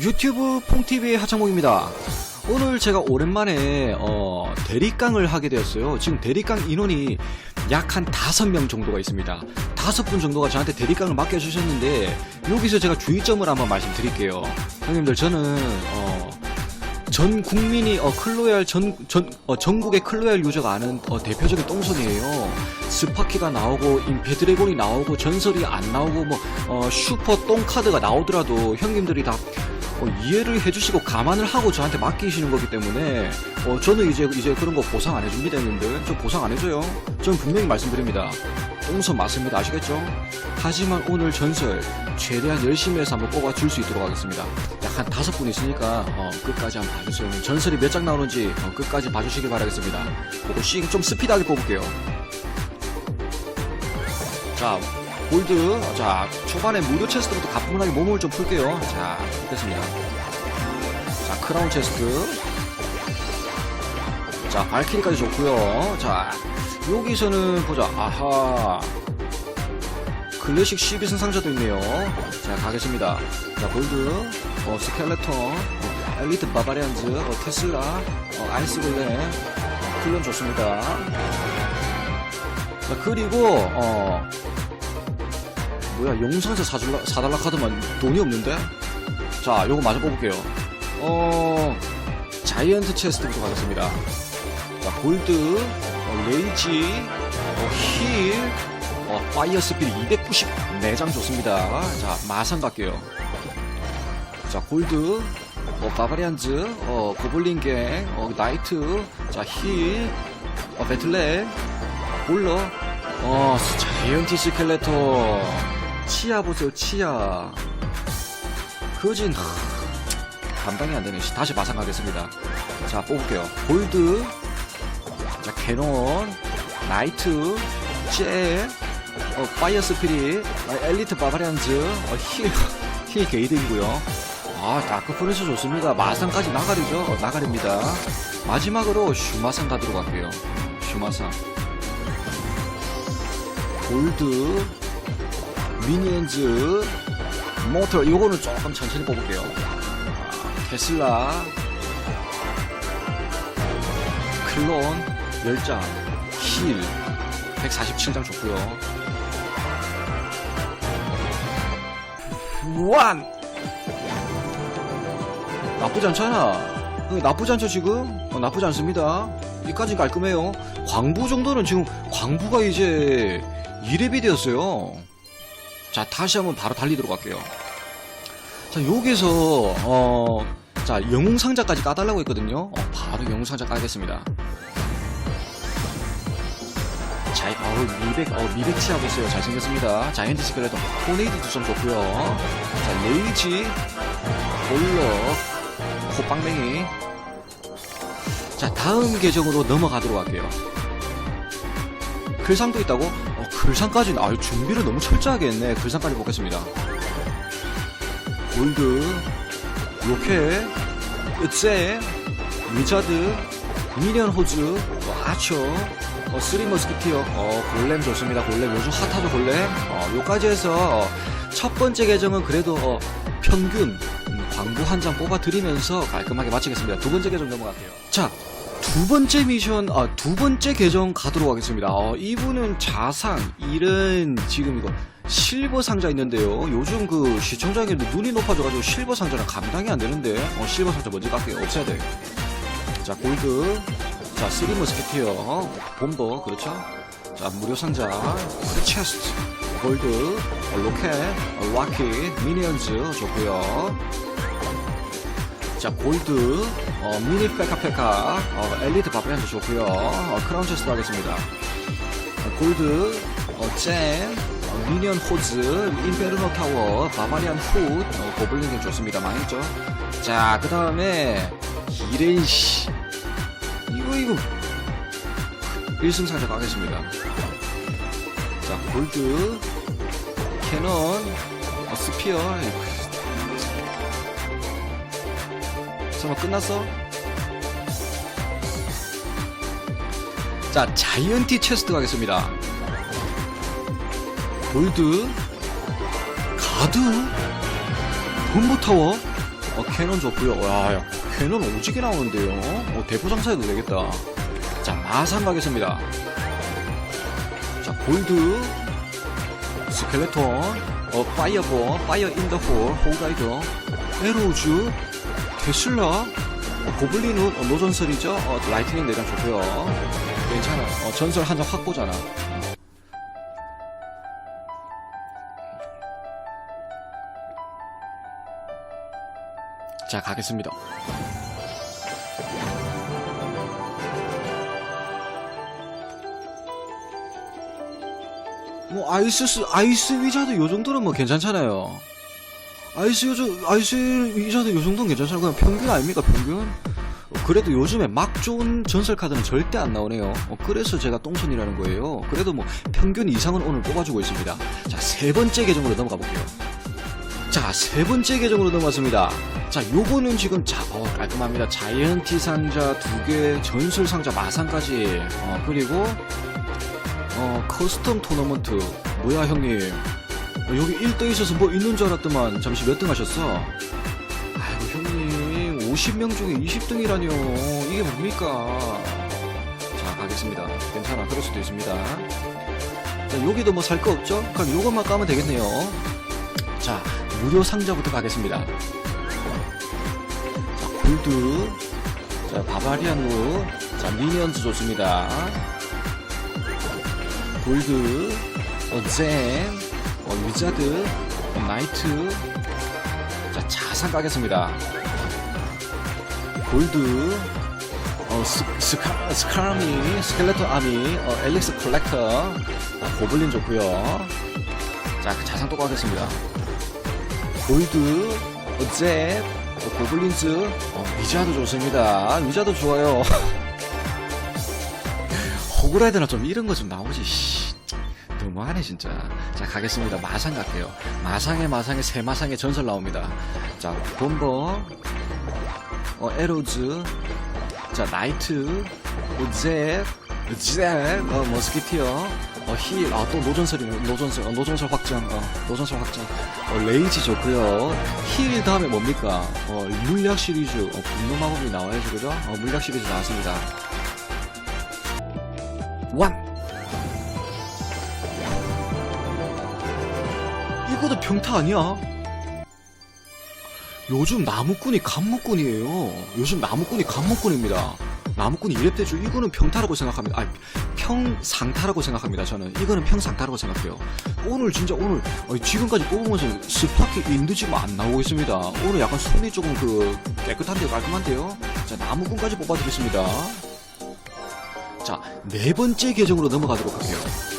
유튜브 퐁TV의 하창목입니다. 오늘 제가 오랜만에 어, 대립강을 하게 되었어요. 지금 대립강 인원이 약 한 다섯 명 정도가 있습니다. 다섯 분 정도가 저한테 대립강을 맡겨주셨는데 여기서 제가 주의점을 한번 말씀드릴게요. 형님들 저는 어, 전 국민이 어, 클로얄 전, 전 어, 전국의 클로얄 유저가 아는 어, 대표적인 똥손이에요. 스파키가 나오고 임페드래곤이 나오고 전설이 안 나오고 뭐 어, 슈퍼 똥카드가 나오더라도 형님들이 다 어, 이해를 해주시고 감안을 하고 저한테 맡기시는 거기 때문에 어, 저는 이제 이제 그런 거 보상 안 해줍니다 형님들. 저 보상 안 해줘요. 저는 분명히 말씀드립니다. 똥손 맞습니다. 아시겠죠? 하지만 오늘 전설 최대한 열심히 해서 한번 뽑아줄 수 있도록 하겠습니다. 약 한 다섯 분 있으니까 어, 끝까지 한번 봐주세요. 전설이 몇 장 나오는지 어, 끝까지 봐주시길 바라겠습니다. 보고 씩좀 스피드하게 뽑을게요. 자, 골드. 자, 초반에 무료 체스트부터 가뿐하게 몸을 좀 풀게요. 자, 됐습니다. 자, 크라운 체스트. 자, 발키리까지 좋고요. 자, 여기서는 보자. 아하. 클래식 12승 상자도 있네요. 자, 가겠습니다. 자, 골드, 어, 스켈레톤, 어, 엘리트 바바리안즈, 어, 테슬라, 어, 아이스 골렘, 어, 클론 좋습니다. 자, 그리고, 어, 뭐야, 용상자 사줄라, 사달라 카드만 돈이 없는데? 자, 요거 마저 뽑을게요. 어, 자이언트 체스트부터 가겠습니다. 자, 골드, 어, 레이지, 어, 힐, 어, 파이어 스피드 294장 좋습니다. 자, 마상 갈게요. 자, 골드, 어, 바바리안즈, 어, 고블린갱, 어, 나이트, 자, 힐, 어, 배틀넷, 볼러, 어, 자이언티 스켈레토, 치아 보세요, 치아. 그진, 하, 감당이 안 되네. 다시 마상 가겠습니다. 자, 뽑을게요. 골드, 자, 캐논, 나이트, ጄ, 어, 파이어 스피릿, 어, 엘리트 바바리안즈, 어, 힐, 힐 게이드이고요. 아, 다크 프린스 좋습니다. 마상까지 나가리죠? 어, 나가립니다. 마지막으로 슈마상 가도록 할게요. 슈마상. 골드, 미니엔즈, 모터, 요거는 조금 천천히 뽑을게요. 아, 테슬라, 클론, 10장, 힐, 147장 좋고요. 원! 나쁘지 않잖아. 어, 나쁘지 않죠, 지금? 어, 나쁘지 않습니다. 이까지 깔끔해요. 광부 정도는 지금, 광부가 이제 2렙이 되었어요. 자, 다시 한번 바로 달리도록 할게요. 자, 여기서, 어, 자, 영웅 상자까지 까달라고 했거든요. 어, 바로 영웅 상자 까겠습니다. 자, 어우, 미백, 어, 미백 치 하고 있어요. 잘생겼습니다. 자이언트 스켈레톤, 토네이드 두점 좋고요 자, 레이지, 볼러, 코빵맹이. 자, 다음 계정으로 넘어가도록 할게요. 글상도 있다고? 어, 글상까지는, 아유, 준비를 너무 철저하게 했네. 글상까지 보겠습니다. 골드, 로켓, 으째, 위자드, 미니언 호즈, 어, 아처, 어, 쓰리 머스키티어, 어, 골렘 좋습니다. 골렘. 요즘 핫하죠, 골렘. 어, 요까지 해서, 어, 첫 번째 계정은 그래도, 어, 평균, 음, 광부 한장 뽑아드리면서 깔끔하게 마치겠습니다. 두 번째 계정 넘어갈게요. 자, 두 번째 미션, 아, 두 번째 계정 가도록 하겠습니다. 어, 이분은 자상, 일은 지금 이거, 실버 상자 있는데요. 요즘 그 시청자님들 눈이 높아져가지고 실버 상자는 감당이 안 되는데, 어, 실버 상자 먼저 갈게요. 없애야 돼. 자, 골드. 자, 쓰리 머스케티어. 본버, 그렇죠? 자, 무료 상자. 체스트. 골드. 어, 로켓. 어, 와키. 미니언즈. 좋고요 자, 골드. 어, 미니 페카페카. 어, 엘리트 바브리안즈 좋고요 어, 크라운 체스트 하겠습니다. 어, 골드. 어, 잼. 어, 미니언 호즈. 인페르노 타워. 바바리안 훗. 어, 고블린이 좋습니다. 망했죠? 자, 그 다음에. 이레인 씨. 이거 이거 1승 상자 가겠습니다 자 골드 캐논 어, 스피어 설마 끝났어? 자 자이언티 체스트 가겠습니다 골드 가드 본보타워 어, 캐논 좋고요. 와, 야, 캐논 오지게 나오는데요. 어, 대포장사해도 되겠다. 자, 마상 가겠습니다. 자, 골드, 스켈레톤, 어, 파이어볼, 파이어 인더 홀, 호가이더, 에로우즈, 어, 고블린은 어, 노전설이죠. 어, 라이트닝 내장 좋고요. 괜찮아. 어, 전설 한장 확보잖아. 자, 가겠습니다. 뭐 아이스 스- 아이스 위자드 요 정도는 뭐 괜찮잖아요. 아이스 요즘 아이스 위자드 요 정도는 괜찮잖아요. 그냥 평균 아닙니까 평균? 어, 그래도 요즘에 막 좋은 전설 카드는 절대 안 나오네요. 어, 그래서 제가 똥손이라는 거예요. 그래도 뭐 평균 이상은 오늘 뽑아주고 있습니다. 자 세 번째 계정으로 넘어가 볼게요. 자, 세 번째 계정으로 넘어갔습니다. 자, 요거는 지금 자, 어, 깔끔합니다. 자이언티 상자 두 개, 전술 상자 마상까지, 어, 그리고, 어, 커스텀 토너먼트. 뭐야, 형님. 어, 여기 1등 있어서 뭐 있는 줄 알았더만, 잠시 몇 등 하셨어? 아이고, 형님, 50명 중에 20등이라뇨. 이게 뭡니까? 자, 가겠습니다. 괜찮아. 그럴 수도 있습니다. 자, 여기도 뭐 살 거 없죠? 그럼 요것만 까면 되겠네요. 자, 무료 상자부터 가겠습니다. 자, 골드. 자, 바바리안루. 자, 미니언즈 좋습니다. 골드. 어, 젠. 어, 위자드. 어, 나이트. 자, 자산 가겠습니다. 골드. 어, 스, 스카, 스카미, 스켈레톤 아미, 어, 엘릭스 콜렉터, 아, 고블린 좋고요 자, 그 자산 또 가겠습니다. 골드, 어, 잽, 어, 고블린즈, 어, 위자도 좋습니다. 위자도 좋아요. 호그라이드나 좀 이런 거 좀 나오지, 씨. 너무하네, 진짜. 자, 가겠습니다. 마상 갈게요. 마상에 마상에 새 마상에 전설 나옵니다. 자, 본버, 어, 에로즈, 자, 나이트, 어, 잽, 잽, 어, 머스키티어, 어, 힐, 아, 또 노전설이네, 노전설, 어, 노전설 확정, 어, 노전설 확정, 어, 레이지 좋고요 힐 다음에 뭡니까? 어, 물약 시리즈, 어, 분노 마법이 나와야죠, 그죠? 어, 물약 시리즈 나왔습니다. 완! 이거도 평타 아니야? 요즘 나무꾼이 간무꾼이에요. 요즘 나무꾼이 간무꾼입니다. 나무꾼이 이랩대죠. 이거는 평타라고 생각합니다. 아, 평상타라고 생각합니다. 저는 이거는 평상타라고 생각해요. 오늘 진짜 오늘 어, 지금까지 뽑으면서 스파크 인도 지금 안 나오고 있습니다. 오늘 약간 손이 조금 그 깨끗한데요, 깔끔한데요. 자 나무꾼까지 뽑아드리겠습니다. 자 네 번째 계정으로 넘어가도록 할게요.